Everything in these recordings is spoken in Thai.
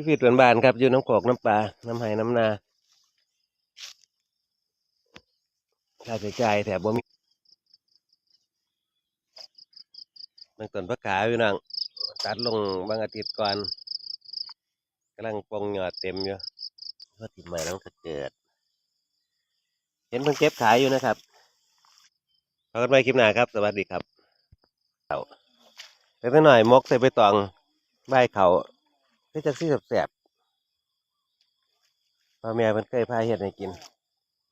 ชีวิตบ้านๆครับอยู่น้ำโขกน้ำปลาน้ำไห้น้ำนาค่าใช้จ่ายแถบบ่มีบางต้นผักขาอยู่นังตัดลงบางอาทิตย์ก่อนกำลังปองหยอดเต็มอยู่พอติดใหม่แล้วมันก็เกิด เห็นเพิ่งเก็บขายอยู่นะครับพบกันใหม่คลิปหน้าครับ สวัสดีครับเอาเล็กน้อยมกใส่ใบตองใบเขา ที่จะซี่แสบๆพ่อแม่เพิ่นเคยพาเฮ็ดให้กิน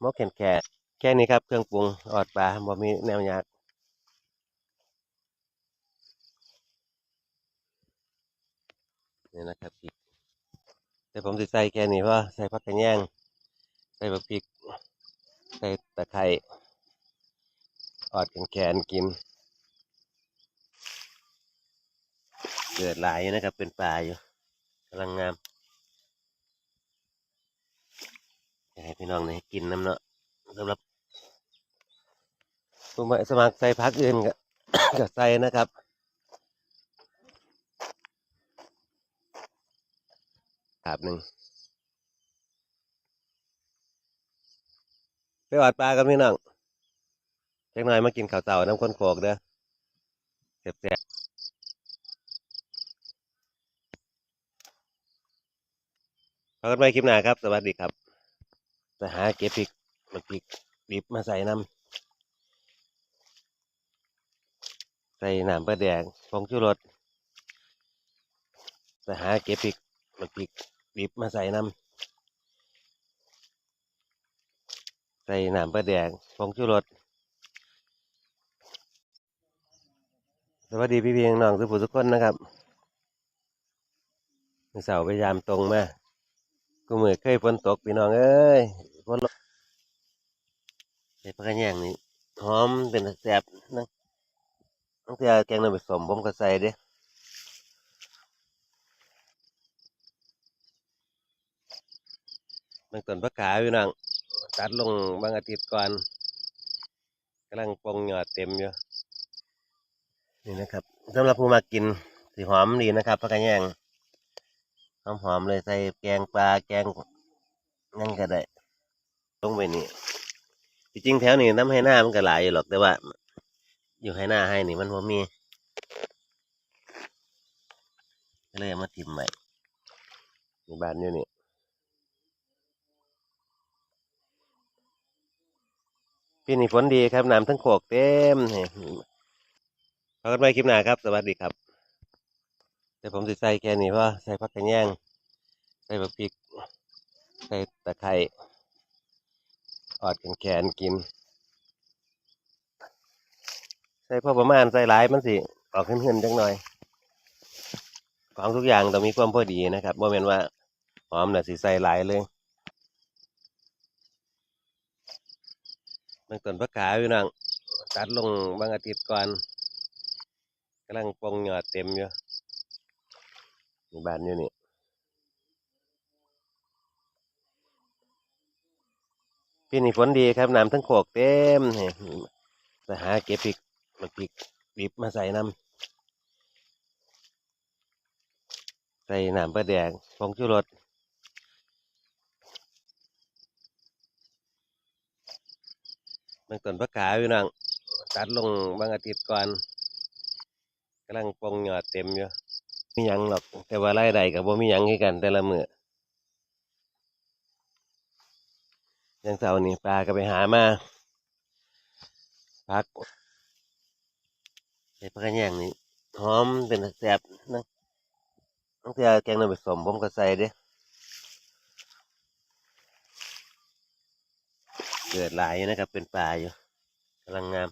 มกแข็งแค่แค่นี้ครับ เครื่องปรุงออดปลาบ่มีแนวยากนี่นะครับพริกแต่ผมจะใส่แค่นี้เพราะใส่ผักกระแยงใส่บักพริก ใส่ตะไคร้ออดแข็งแขนกินเกิดหลายอยู่นะครับเป็นปลาอยู่ ลังงามอยากให้พี่น้องได้กินน้ำเนาะสำหรับผู้มาสมัครใส่พักอื่นก็ก็ใส่นะครับขาบหนึ่งไปหวาดปลากันพี่น้องเล็กน้อยมากินข้าวเต่าน้ำข้นโขกเด้อแซ่บ พบกันใหม่คลิปหน้าครับ สวัสดีครับจะหาเก็บพริกมันพริกดิบมาใส่น้ำใส่น้ำปลาแดงผงชูรสไปหาเก็บพริกมันพริกดิบมาใส่น้ำใส่น้ำปลาแดงผงชูรสสวัสดีพี่เพียงน้องทุกผู้ทุกคนนะครับเสาพยายามตรงมา กูมือเคยฝนตกพี่น้องเอ้ยฝนตกใส่ปลากระแยงนี่หอมเป็นแสบนะตั้งแต่แกงน้ำผสมผมก็ใส่เด้บางต้นผักขาอยู่นังตัดลงบางอาทิตย์ก่อนกำลังปองหยอดเต็มอยู่นี่นะครับสำหรับผู้มากินสีหอมดีนะครับผักกระแยง หอมหอมเลยใส่แกงปลาแกงนั่นก็ได้ลงไปนี่ที่จริงแถวนี้น้ำให้หน้ามันก็หลายอยู่หรอกแต่ว่า อยู่ให้หน้าให้นี่มันพอมีก็เลยมาทิมใหม่ในบ้านอยู่นี่ปีนี้ฝนดีครับน้ำทั้งโขกเต็มนี่พบกันใหม่คลิปหน้าครับ สวัสดีครับ แต่ผมจะใส่แค่นี้เพราะใส่ผักกระแยงใส่บักพริก ใส่ตะไคร้ออดแขนแขนกิน ใส่พอประมาณใส่หลายมันสิออกขึ้นๆจังหน่อย ของทุกอย่างต้องมีความพอดีนะครับโมเมนว่าหอมน่ะสิใส่หลายเลยบางต้นผักขาอยู่นังตัดลงบางอาทิตย์ก่อนกำลังปองหยอดเต็มอยู่ นี่บ้านอยู่นี่ปีนี้ฝนดีครับน้ำทั้งโขกเต็มนี่ไปหาเก็บพริกมันพริกดิบมาใส่น้ำใส่น้ำปลาแดงผงชูรสบางต้นผักขาอยู่นังตัดลงบางอาทิตย์ก่อนกำลังปองหยอดเต็มอยู่ มีหยังหรอก แต่ว่ารายได้กับบ่มีหยังให้กัน แต่ละมือย่างเสาร์นี่ปลาก็ไปหามาพักใส่ผักกระแยงนี่หอมเป็นแสบนะตั้งแต่แกงน้ำผสมผมก็ใส่เด้เกิดหลายอยู่นะครับเป็นปลาอยู่กำลังงาม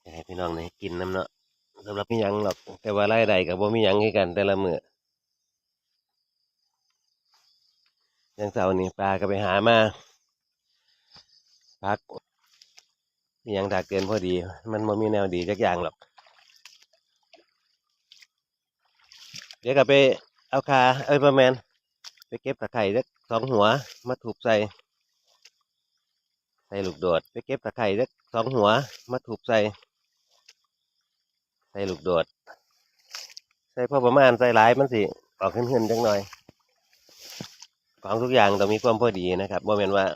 อยากให้พี่น้องได้กินน้ำเนาะ สำหรับมีหยังหรอก แต่ว่ารายได้กับบ่มีหยังให้กัน แต่ละมืออย่างเสาร์นี่ปลาก็ไปหามาพักมีหยังถากเกินพอดี มันบ่มีแนวดีจักอย่างหรอก เดี๋ยวก็ไปเอาคาเอ้ยประแมนไปเก็บตะไคร้สักสองหัว มาถูบใส่ใส่ลูกโดด ไปเก็บตะไคร้สักสองหัว มาถูบใส่ ใส่ลูกโดด ใส่พอประมาณใส่หลายมันสิออกขึ้นๆจังหน่อย ของทุกอย่างต้องมีความพอดีนะครับบ่แม่นว่า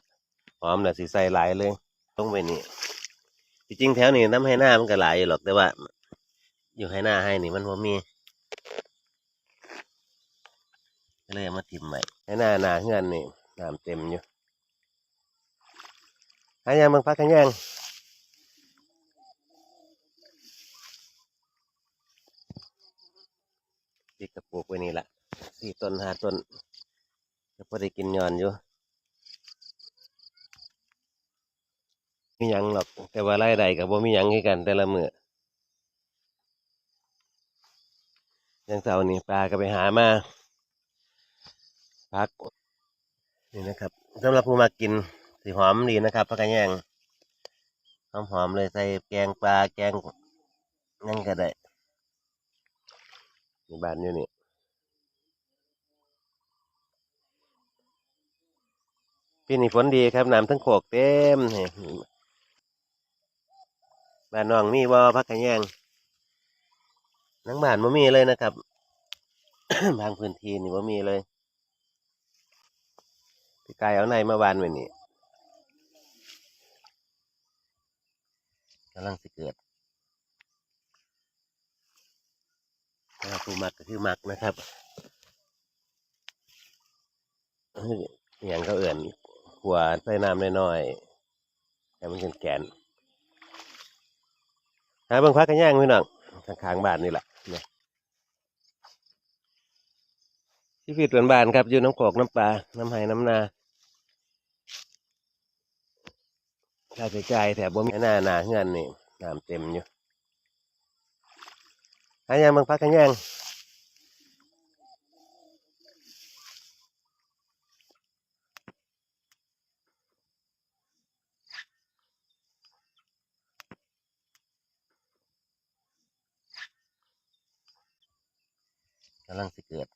หอมน่ะสิใส่หลายเลยต้องไปนี่ที่จริงแถวนี้น้ำให้หน้ามันก็หลายอยู่หรอกแต่ว่า อยู่ให้หน้าให้นี่มันบ่มีก็เลยมาทิมใหม่ให้หน้าหน้าเฮือนนี่น้ำเต็มอยู่หายังบางพักกันยัง ติดกระปุกไว้นี่แหละสี่ต้นห้าต้นก็พอได้กินยอนอยู่มีหยังหรอก แต่ว่ารายได้กับบ่มีหยังคือกัน แต่ละมืออย่างเสาร์นี่ปลาก็ไปหามาพักนี่นะครับสำหรับผู้มากินสีหอมดีนะครับพักกันแยงหอมหอมๆเลยใส่แกงปลาแกงนั่นก็ได้ มีบ้านอยู่นี่ปีนี้ฝนดีครับน้ำทั้งโขกเต็มนี่บ้านน้องมีบ่พักกันแยงนังบ้านบ่มีเลยนะครับ บางพื้นที่นี่บ่มีเลยพี่กายเอาในมาวานไว้นี่กำลังสิเกิดถ้า ผู้มักก็คือมักนะครับอย่างเขาเอื่นหัวใส่น้ำน้อยๆให้มันเป็นแกนหาบิ่งพักกันย่างพี่น้องข้างๆบ้านนี่แหละชีวิตเหมือนบ้านครับ อยู่น้ำโขกน้ำปลา น้ำไห้น้ำนาค่าใช้จ่ายแถบบ่มีหน้าหนาเงินนี่น้ำเต็มอยู่ หายังเบิ่งพักกันย่างกำลังสิเกิด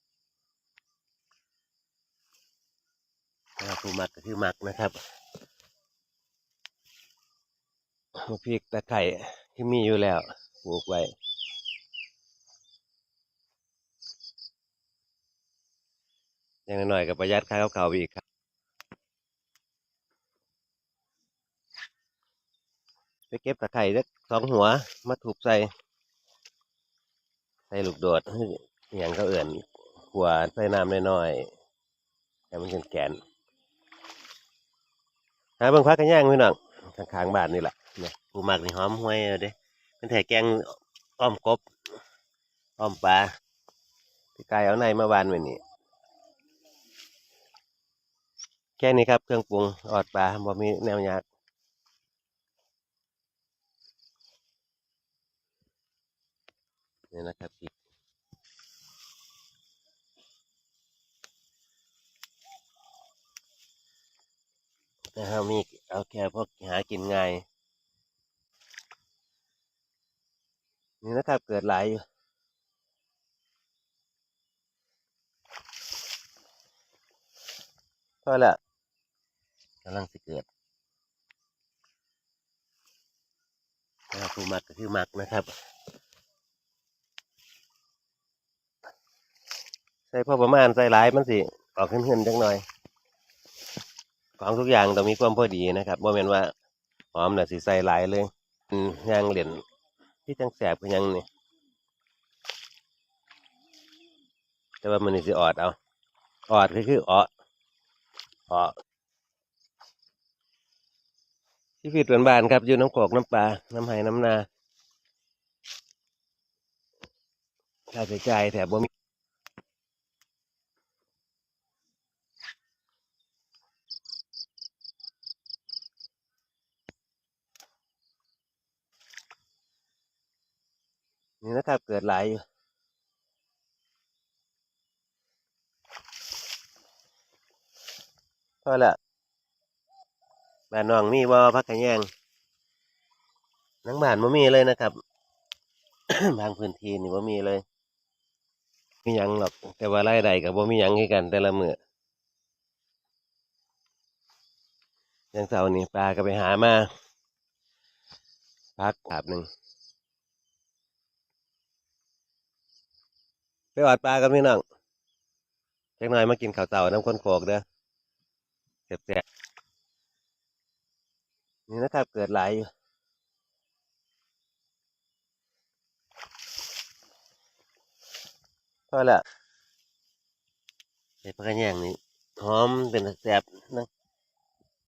ถ้าผู้มักก็คือมักนะครับมะพริกตะไคร่ที่มีอยู่แล้วปลูกไว้ อย่างน้อยๆกับประหยัดค่าเขาๆอีกครับไปเก็บตะไคร้สักสองหัวมาถูกใส่ใส่ลูกโดดอย่างเขาเอื่นหัวใส่น้ำน้อยๆให้มันเป็นแกนหาเบิ่งพักกันย่างพี่น้องข้างๆบ้านนี่แหละเนี่ยผู้มักนี่หอมห้วยเอาเด้เป็นแถแกงอ้อมกบอ้อมปลาพี่กายเอาในมาวานไว้นี่ แค่นี้ครับเครื่องปรุงออดปลาบ่มีแนวยากนี่นะครับพริกแต่เรามีเอาแค่พวกหากินง่ายนี่นะครับเกิดหลายอยู่พอละำลังสิเกิดถ้าผู้มักก็คือมักนะครับ ใส่พอประมาณใส่หลายมันสิออกขึ้นๆจังหน่อย ของทุกอย่างต้องมีความพอดีนะครับบ่แม่นว่าหอมน่ะสิใส่หลายเลยยางเหรียญที่จังแสบก็ยังนี่แต่ว่ามันนี่สิออดเอาออดก็คือออดออด ชีวิตเหมือนบ้านครับอยู่น้ำโขกน้ำปลาน้ำไห้น้ำนาค่าใช้จ่ายแถบบ่มีนี่นะครับเกิดหลายอยู่พอละ บ้านน้องมีบ่พักกันแยงนังบ้านบ่มีเลยนะครับ บางพื้นที่นี่บ่มีเลย มีหยังหรอก แต่ว่ารายได้กับบ่มีหยังคือกัน แต่ละมื้อย่างเสาร์นี่ปลาก็ไปหามาพักอาบหนึ่งอดปลากันพี่น้องเล็กน้อยมากินข้าวเต่าน้ำข้นโขกเด้อเจ็บๆ นี่นะครับเกิดหลายอยู่พอละเห็ดปลากระแยงนี่หอมเป็นแสบนะ